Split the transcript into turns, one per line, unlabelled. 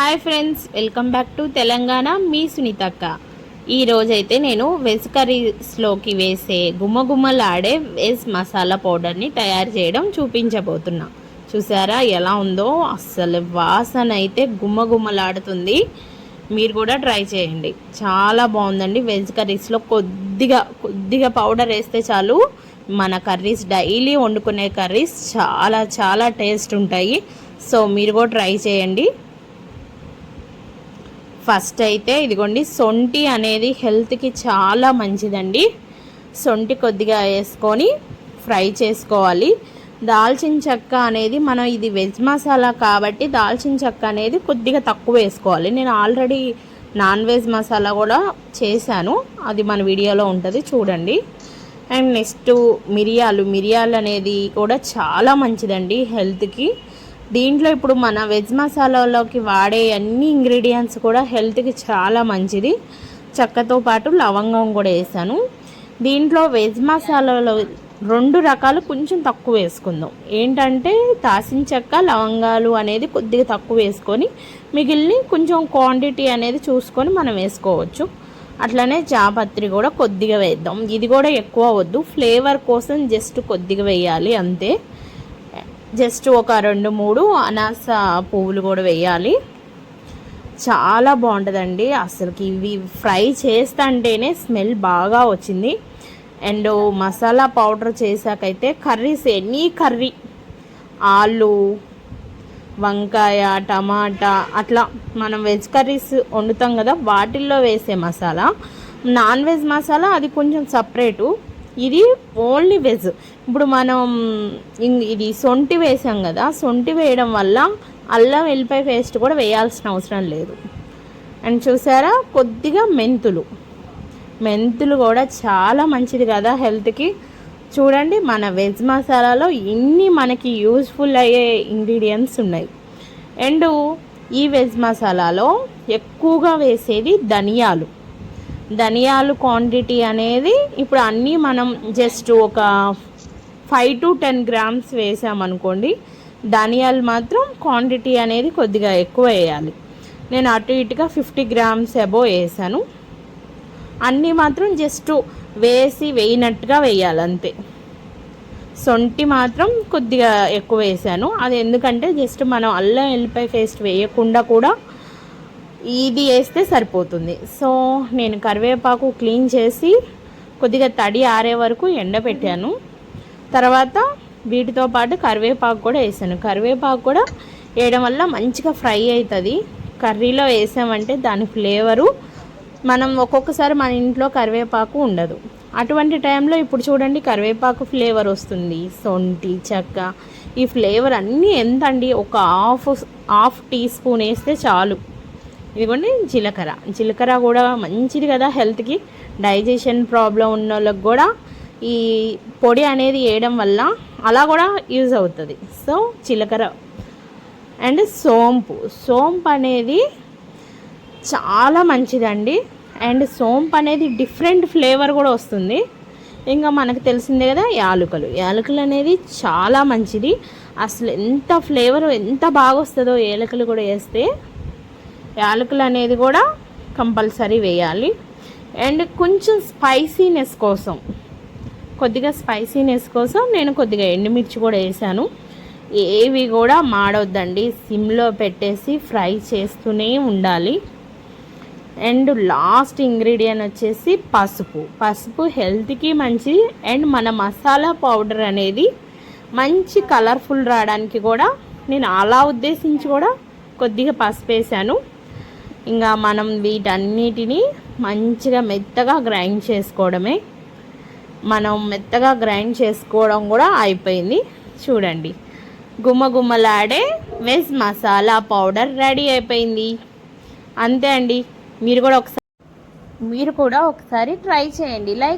Hi friends welcome back to Telangana మీ సునీతక్క. ఈరోజైతే నేను వెజ్ కర్రీస్లోకి వేసే గుమ్మగుమ్మలాడే వెజ్ మసాలా పౌడర్ని తయారు చేయడం చూపించబోతున్నా. చూసారా ఎలా ఉందో? అస్సలు వాసన అయితే గుమ్మగుమ్మలాడుతుంది మీరు కూడా ట్రై చేయండి. చాలా బాగుందండి వెజ్ కర్రీస్లో. కొద్దిగా కొద్దిగా పౌడర్ వేస్తే చాలు మన కర్రీస్ డైలీ వండుకునే కర్రీస్ చాలా చాలా టేస్ట్ ఉంటాయి. సో మీరు కూడా ట్రై చేయండి. ఫస్ట్ అయితే ఇదిగోండి సొంటి అనేది హెల్త్కి చాలా మంచిదండి. సొంటి కొద్దిగా వేసుకొని ఫ్రై చేసుకోవాలి. దాల్చిన చెక్క అనేది మనం ఇది వెజ్ మసాలా కాబట్టి దాల్చిన చెక్క అనేది కొద్దిగా తక్కువ వేసుకోవాలి. నేను ఆల్రెడీ నాన్ వెజ్ మసాలా కూడా చేశాను. అది మన వీడియోలో ఉంటుంది చూడండి. అండ్ నెక్స్ట్ మిరియాలు మిరియాలు అనేది కూడా చాలా మంచిదండి హెల్త్కి. దీంట్లో ఇప్పుడు మన వెజ్ మసాలాలోకి వాడే అన్ని ఇంగ్రీడియంట్స్ కూడా హెల్త్కి చాలా మంచిది. చెక్కతో పాటు లవంగం కూడా వేసాను. దీంట్లో వెజ్ మసాలాలో రెండు రకాలు కొంచెం తక్కువ వేసుకుందాం. ఏంటంటే తాసిన చెక్క లవంగాలు అనేది కొద్దిగా తక్కువ వేసుకొని మిగిలిన కొంచెం క్వాంటిటీ అనేది చూసుకొని మనం వేసుకోవచ్చు. అట్లనే జాపత్రి కూడా కొద్దిగా వేద్దాం. ఇది కూడా ఎక్కువ వద్దు. ఫ్లేవర్ కోసం జస్ట్ కొద్దిగా వేయాలి అంతే. జస్ట్ ఒక రెండు మూడు అనాస పువ్వులు కూడా వేయాలి. చాలా బాగుంటుందండి. అసలుకి ఇవి ఫ్రై చేస్తుంటేనే స్మెల్ బాగా వచ్చింది. అండ్ మసాలా పౌడర్ చేశాకైతే కర్రీస్ ఎనీ కర్రీ ఆలు వంకాయ టమాటా అట్లా మనం వెజ్ కర్రీస్ వండుతాం కదా వాటిల్లో వేసే మసాలా. నాన్ వెజ్ మసాలా అది కొంచెం సపరేటు. ఇది ఓన్లీ వెజ్. ఇప్పుడు మనం ఇది సొంటి వేసాం కదా సొంటి వేయడం వల్ల అల్లం వెల్లిపాయ పేస్ట్ కూడా వేయాల్సిన అవసరం లేదు. అండ్ చూసారా కొద్దిగా మెంతులు. మెంతులు కూడా చాలా మంచిది కదా హెల్త్కి. చూడండి మన వెజ్ మసాలాలో ఇన్ని మనకి యూస్ఫుల్ అయ్యే ఇంగ్రీడియంట్స్ ఉన్నాయి. అండ్ ఈ వెజ్ మసాలాలో ఎక్కువగా వేసేది ధనియాలు. ధనియాలు క్వాంటిటీ అనేది ఇప్పుడు అన్నీ మనం జస్ట్ ఒక ఫైవ్ టు టెన్ గ్రామ్స్ వేసామనుకోండి ధనియాలు మాత్రం క్వాంటిటీ అనేది కొద్దిగా ఎక్కువ వేయాలి. నేను అటు ఇటుగా ఫిఫ్టీ గ్రామ్స్ అబో వేసాను. అన్నీ మాత్రం జస్ట్ వేసి వేయినట్టుగా వేయాలి అంతే. సొంటి మాత్రం కొద్దిగా ఎక్కువ వేసాను. అది ఎందుకంటే జస్ట్ మనం అల్లం ఎల్లిపాయ పేస్ట్ వేయకుండా కూడా ఇది వేస్తే సరిపోతుంది. సో నేను కరివేపాకు క్లీన్ చేసి కొద్దిగా తడి ఆరే వరకు ఎండబెట్టాను. తర్వాత వీటితో పాటు కరివేపాకు కూడా వేసాను. కరివేపాకు కూడా వేయడం వల్ల మంచిగా ఫ్రై అవుతుంది. కర్రీలో వేసామంటే దాని ఫ్లేవరు మనం ఒక్కొక్కసారి మన ఇంట్లో కరివేపాకు ఉండదు. అటువంటి టైంలో ఇప్పుడు చూడండి కరివేపాకు ఫ్లేవర్ వస్తుంది. సొంటి చెక్క ఈ ఫ్లేవర్ అన్నీ ఎంతండి? ఒక హాఫ్ హాఫ్ టీ స్పూన్ వేస్తే చాలు. ఇదిగోండి జీలకర్ర. జీలకర్ర కూడా మంచిది కదా హెల్త్కి. డైజెషన్ ప్రాబ్లం ఉన్న వాళ్ళకి కూడా ఈ పొడి అనేది వేయడం వల్ల అలా కూడా యూజ్ అవుతుంది. సో జీలకర్ర అండ్ సోంపు. సోంపు అనేది చాలా మంచిదండి. అండ్ సోంపు అనేది డిఫరెంట్ ఫ్లేవర్ కూడా వస్తుంది. ఇంకా మనకు తెలిసిందే కదా యాలకులు. యాలకులు అనేది చాలా మంచిది. అసలు ఎంత ఫ్లేవర్ ఎంత బాగా వస్తుందో ఏలకలు కూడా వేస్తే యాలకులు అనేది కూడా కంపల్సరీ వేయాలి. అండ్ కొంచెం స్పైసీనెస్ కోసం కొద్దిగా స్పైసీనెస్ కోసం నేను కొద్దిగా ఎండుమిర్చి కూడా వేసాను. ఏవి కూడా మాడొద్దండి సిమ్లో పెట్టేసి ఫ్రై చేస్తూనే ఉండాలి. అండ్ లాస్ట్ ఇంగ్రీడియంట్ వచ్చేసి పసుపు. పసుపు హెల్త్కి మంచిది. అండ్ మన మసాలా పౌడర్ అనేది మంచి కలర్ఫుల్ రావడానికి కూడా నేను అలా ఉద్దేశించి కూడా కొద్దిగా పసుపు వేసాను ఇంకా మనం వీటన్నిటిని మంచిగా మెత్తగా గ్రైండ్ చేసుకోవడమే. మనం మెత్తగా గ్రైండ్ చేసుకోవడం కూడా అయిపోయింది. చూడండి. గుమ్మగుమ్మలాడే వెజ్ మసాలా పౌడర్ రెడీ అయిపోయింది. అంతే అండి. మీరు కూడా ఒకసారి మీరు కూడా ఒకసారి ట్రై చేయండి. లైక్